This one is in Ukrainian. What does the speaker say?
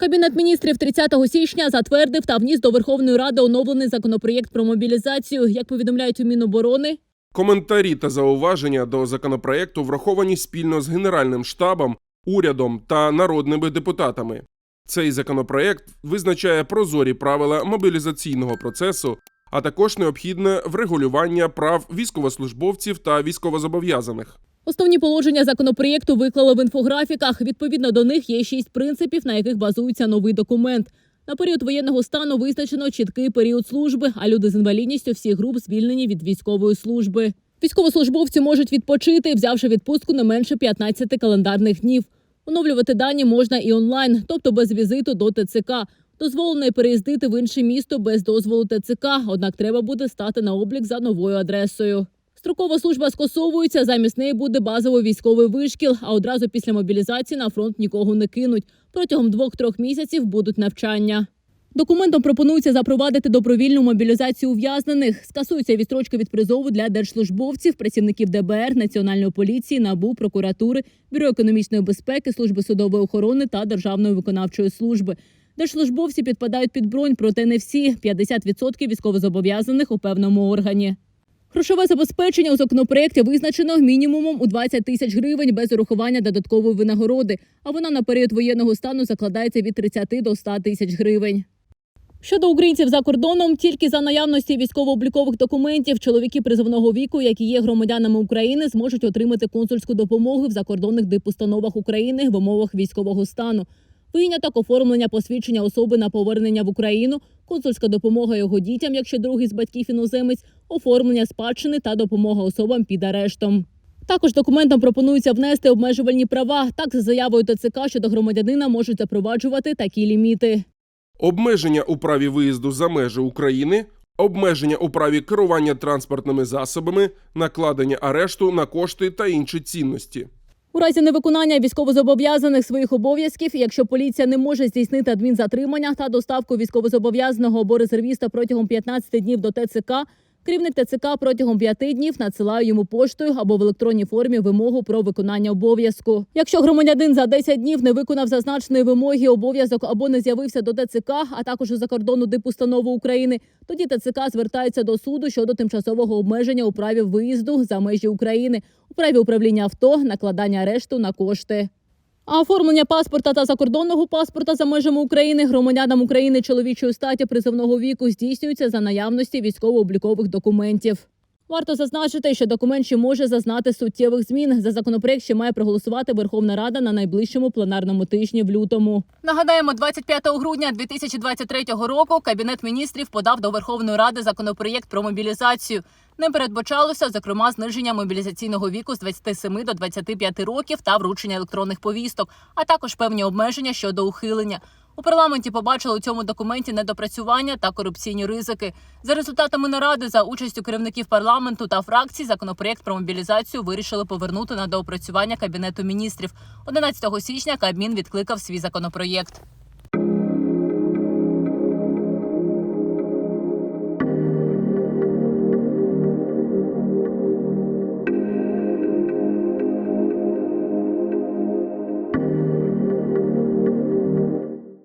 Кабінет міністрів 30 січня затвердив та вніс до Верховної Ради оновлений законопроєкт про мобілізацію. Як повідомляють у Міноборони, Коментарі та зауваження до законопроекту враховані спільно з Генеральним штабом, урядом та народними депутатами. Цей законопроект визначає прозорі правила мобілізаційного процесу, а також необхідне врегулювання прав військовослужбовців та військовозобов'язаних. Основні положення законопроєкту виклали в інфографіках. Відповідно до них є шість принципів, на яких базується новий документ. На період воєнного стану визначено чіткий період служби, а люди з інвалідністю всіх груп звільнені від військової служби. Військовослужбовці можуть відпочити, взявши відпустку не менше 15 календарних днів. Оновлювати дані можна і онлайн, тобто без візиту до ТЦК. Дозволено й переїздити в інше місто без дозволу ТЦК, однак треба буде стати на облік за новою адресою. Строкова служба скасовується, замість неї буде базовий військовий вишкіл, а одразу після мобілізації на фронт нікого не кинуть. Протягом двох-трьох місяців будуть навчання. Документом пропонується запровадити добровільну мобілізацію ув'язнених. Скасуються відстрочки від призову для держслужбовців, працівників ДБР, Національної поліції, НАБУ, прокуратури, Бюро економічної безпеки, служби судової охорони та Державної виконавчої служби. Держслужбовці підпадають під бронь, проте не всі 50% військовозобов'язаних у певному органі. Грошове забезпечення у законопроєкті визначено мінімумом у 20 тисяч гривень без урахування додаткової винагороди, а вона на період воєнного стану закладається від 30 до 100 тисяч гривень. Щодо українців за кордоном, тільки за наявності військово-облікових документів чоловіки призовного віку, які є громадянами України, зможуть отримати консульську допомогу в закордонних дипустановах України в умовах військового стану. Виняток оформлення посвідчення особи на повернення в Україну, консульська допомога його дітям, якщо другий з батьків іноземець, оформлення спадщини та допомога особам під арештом. Також документом пропонується внести обмежувальні права. Так, за заявою ТЦК щодо громадянина можуть запроваджувати такі ліміти. Обмеження у праві виїзду за межі України, обмеження у праві керування транспортними засобами, накладення арешту на кошти та інші цінності. У разі невиконання військовозобов'язаних своїх обов'язків, якщо поліція не може здійснити адмінзатримання та доставку військовозобов'язаного або резервіста протягом 15 днів до ТЦК, керівник ТЦК протягом 5 днів надсилає йому поштою або в електронній формі вимогу про виконання обов'язку. Якщо громадянин за 10 днів не виконав зазначеної вимоги обов'язок або не з'явився до ТЦК, а також у закордонну дипустанову України, тоді ТЦК звертається до суду щодо тимчасового обмеження у праві виїзду за межі України, у праві управління авто, накладання арешту на кошти. А оформлення паспорта та закордонного паспорта за межами України громадянам України чоловічої статі призовного віку здійснюється за наявності військово-облікових документів. Варто зазначити, що документ ще може зазнати суттєвих змін. За законопроект ще має проголосувати Верховна Рада на найближчому пленарному тижні в лютому. Нагадаємо, 25 грудня 2023 року Кабінет міністрів подав до Верховної Ради законопроєкт про мобілізацію. Не передбачалося, зокрема, зниження мобілізаційного віку з 27 до 25 років та вручення електронних повісток, а також певні обмеження щодо ухилення. У парламенті побачили у цьому документі недопрацювання та корупційні ризики. За результатами наради за участю керівників парламенту та фракцій законопроєкт про мобілізацію вирішили повернути на доопрацювання кабінету міністрів. 11 січня Кабмін відкликав свій законопроєкт.